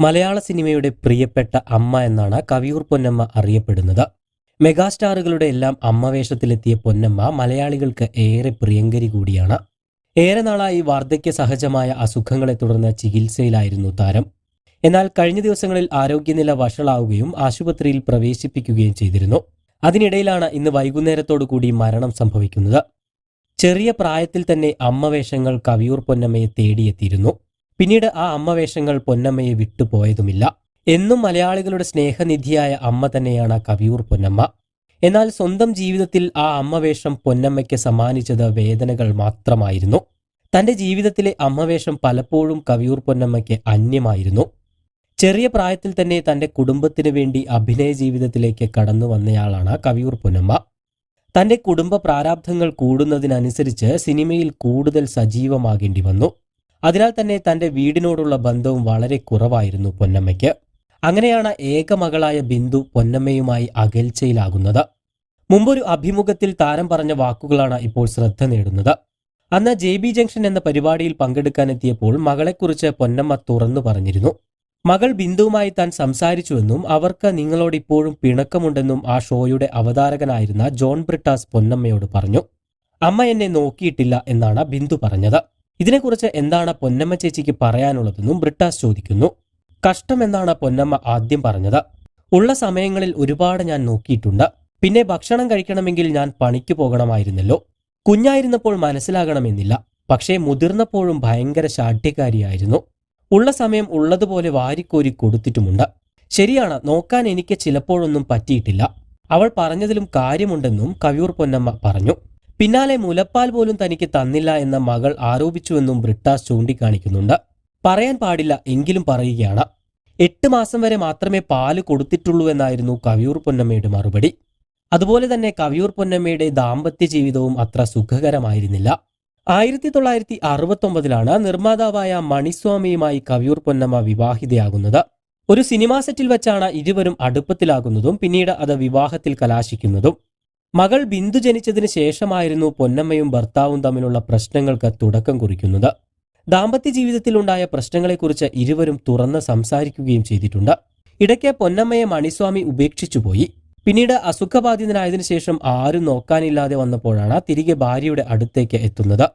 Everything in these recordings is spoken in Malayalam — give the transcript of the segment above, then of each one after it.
മലയാള സിനിമയുടെ പ്രിയപ്പെട്ട അമ്മ എന്നാണ് കവിയൂർ പൊന്നമ്മ അറിയപ്പെടുന്നത്. മെഗാസ്റ്റാറുകളുടെ എല്ലാം അമ്മവേഷത്തിലെത്തിയ പൊന്നമ്മ മലയാളികൾക്ക് ഏറെ പ്രിയങ്കരി കൂടിയാണ്. ഏറെ നാളായി വാർദ്ധക്യ സഹജമായ അസുഖങ്ങളെ തുടർന്ന് ചികിത്സയിലായിരുന്നു താരം. എന്നാൽ കഴിഞ്ഞ ദിവസങ്ങളിൽ ആരോഗ്യനില വഷളാവുകയും ആശുപത്രിയിൽ പ്രവേശിപ്പിക്കുകയും ചെയ്തിരുന്നു. അതിനിടയിലാണ് ഇന്ന് വൈകുന്നേരത്തോടു കൂടി മരണം സംഭവിക്കുന്നത്. ചെറിയ പ്രായത്തിൽ തന്നെ അമ്മവേഷങ്ങൾ കവിയൂർ പൊന്നമ്മയെ തേടിയെത്തിയിരുന്നു. പിന്നീട് ആ അമ്മവേഷങ്ങൾ പൊന്നമ്മയെ വിട്ടുപോയതുമില്ല. എന്നും മലയാളികളുടെ സ്നേഹനിധിയായ അമ്മ തന്നെയാണ് കവിയൂർ പൊന്നമ്മ. എന്നാൽ സ്വന്തം ജീവിതത്തിൽ ആ അമ്മവേഷം പൊന്നമ്മയ്ക്ക് സമ്മാനിച്ചത് വേദനകൾ മാത്രമായിരുന്നു. തന്റെ ജീവിതത്തിലെ അമ്മവേഷം പലപ്പോഴും കവിയൂർ പൊന്നമ്മയ്ക്ക് അന്യമായിരുന്നു. ചെറിയ പ്രായത്തിൽ തന്നെ തന്റെ കുടുംബത്തിന് വേണ്ടി അഭിനയ ജീവിതത്തിലേക്ക് കടന്നു വന്നയാളാണ് കവിയൂർ പൊന്നമ്മ. തന്റെ കുടുംബ പ്രാരാബ്ധങ്ങൾ കൂടുന്നതിനനുസരിച്ച് സിനിമയിൽ കൂടുതൽ സജീവമാകേണ്ടി വന്നു. അതിനാൽ തന്നെ തന്റെ വീടിനോടുള്ള ബന്ധവും വളരെ കുറവായിരുന്നു പൊന്നമ്മയ്ക്ക്. അങ്ങനെയാണ് ഏക മകളായ ബിന്ദു പൊന്നമ്മയുമായി അകൽച്ചയിലാകുന്നത്. മുമ്പൊരു അഭിമുഖത്തിൽ താരം പറഞ്ഞ വാക്കുകളാണ് ഇപ്പോൾ ശ്രദ്ധ നേടുന്നത്. അന്ന് ജെ ബി ജംഗ്ഷൻ എന്ന പരിപാടിയിൽ പങ്കെടുക്കാനെത്തിയപ്പോൾ മകളെക്കുറിച്ച് പൊന്നമ്മ തുറന്നു പറഞ്ഞിരുന്നു. മകൾ ബിന്ദുവുമായി താൻ സംസാരിച്ചുവെന്നും അവർക്ക് നിങ്ങളോട് ഇപ്പോഴും പിണക്കമുണ്ടെന്നും ആ ഷോയുടെ അവതാരകനായിരുന്ന ജോൺ ബ്രിട്ടാസ് പൊന്നമ്മയോട് പറഞ്ഞു. അമ്മ എന്നെ നോക്കിയിട്ടില്ല എന്നാണ് ബിന്ദു പറഞ്ഞത്. ഇതിനെക്കുറിച്ച് എന്താണ് പൊന്നമ്മ ചേച്ചിക്ക് പറയാനുള്ളതെന്നും ബ്രിട്ടാസ് ചോദിക്കുന്നു. കഷ്ടം എന്നാണ് പൊന്നമ്മ ആദ്യം പറഞ്ഞത്. ഉള്ള സമയങ്ങളിൽ ഒരുപാട് ഞാൻ നോക്കിയിട്ടുണ്ട്. പിന്നെ ഭക്ഷണം കഴിക്കണമെങ്കിൽ ഞാൻ പണിക്ക് പോകണമായിരുന്നല്ലോ. കുഞ്ഞായിരുന്നപ്പോൾ മനസ്സിലാകണമെന്നില്ല. പക്ഷേ മുതിർന്നപ്പോഴും ഭയങ്കര ശാഠ്യക്കാരിയായിരുന്നു ഉള്ള സമയം ഉള്ളതുപോലെ വാരിക്കോരി കൊടുത്തിട്ടുമുണ്ട്. ശരിയാണ് നോക്കാൻ എനിക്ക് ചിലപ്പോഴൊന്നും പറ്റിയിട്ടില്ല. അവൾ പറഞ്ഞതിലും കാര്യമുണ്ടെന്നും കവിയൂർ പൊന്നമ്മ പറഞ്ഞു. പിന്നാലെ മുലപ്പാൽ പോലും തനിക്ക് തന്നില്ല എന്ന മകൾ ആരോപിച്ചുവെന്നും ബ്രിട്ടാസ് ചൂണ്ടിക്കാണിക്കുന്നുണ്ട്. പറയാൻ പാടില്ല എങ്കിലും പറയുകയാണ്. എട്ട് മാസം വരെ മാത്രമേ പാൽ കൊടുത്തിട്ടുള്ളൂ എന്നായിരുന്നു കവിയൂർ പൊന്നമ്മയുടെ മറുപടി. അതുപോലെ തന്നെ കവിയൂർ പൊന്നമ്മയുടെ ദാമ്പത്യ ജീവിതവും അത്ര സുഖകരമായിരുന്നില്ല. ആയിരത്തി തൊള്ളായിരത്തി അറുപത്തൊമ്പതിലാണ് നിർമ്മാതാവായ മണിസ്വാമിയുമായി കവിയൂർ പൊന്നമ്മ വിവാഹിതയാകുന്നത്. ഒരു സിനിമാ സെറ്റിൽ വെച്ചാണ് ഇരുവരും അടുപ്പത്തിലാകുന്നതും പിന്നീട് അത് വിവാഹത്തിൽ കലാശിക്കുന്നതും. മകൾ ബിന്ദു ജനിച്ചതിന് ശേഷമായിരുന്നു പൊന്നമ്മയും ഭർത്താവും തമ്മിലുള്ള പ്രശ്നങ്ങൾക്ക് തുടക്കം കുറിക്കുന്നത്. ദാമ്പത്യ ജീവിതത്തിലുണ്ടായ പ്രശ്നങ്ങളെക്കുറിച്ച് ഇരുവരും തുറന്ന് സംസാരിക്കുകയും ചെയ്തിട്ടുണ്ട്. ഇടയ്ക്ക് പൊന്നമ്മയെ മണിസ്വാമി ഉപേക്ഷിച്ചുപോയി. പിന്നീട് അസുഖബാധിതനായതിനു ശേഷം ആരും നോക്കാനില്ലാതെ വന്നപ്പോഴാണ് തിരികെ ഭാര്യയുടെ അടുത്തേക്ക് എത്തുന്നത്.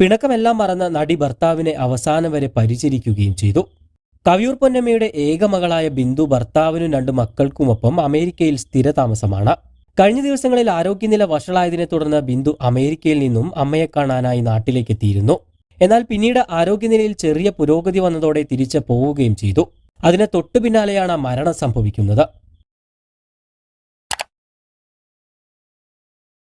പിണക്കമെല്ലാം മറന്ന് നടി ഭർത്താവിനെ അവസാനം വരെ പരിചരിക്കുകയും ചെയ്തു. കവിയൂർ പൊന്നമ്മയുടെ ഏക മകളായ ബിന്ദു ഭർത്താവിനും രണ്ട് മക്കൾക്കുമൊപ്പം അമേരിക്കയിൽ സ്ഥിരതാമസമാണ്. കഴിഞ്ഞ ദിവസങ്ങളിൽ ആരോഗ്യനില വഷളായതിനെ തുടർന്ന് ബിന്ദു അമേരിക്കയിൽ നിന്നും അമ്മയെ കാണാനായി നാട്ടിലേക്ക് എത്തിയിരുന്നു എന്നാൽ പിന്നീട് ആരോഗ്യനിലയിൽ ചെറിയ പുരോഗതി വന്നതോടെ തിരിച്ചു പോവുകയും ചെയ്തു. അതിന് തൊട്ടു പിന്നാലെയാണ് മരണം സംഭവിക്കുന്നത്.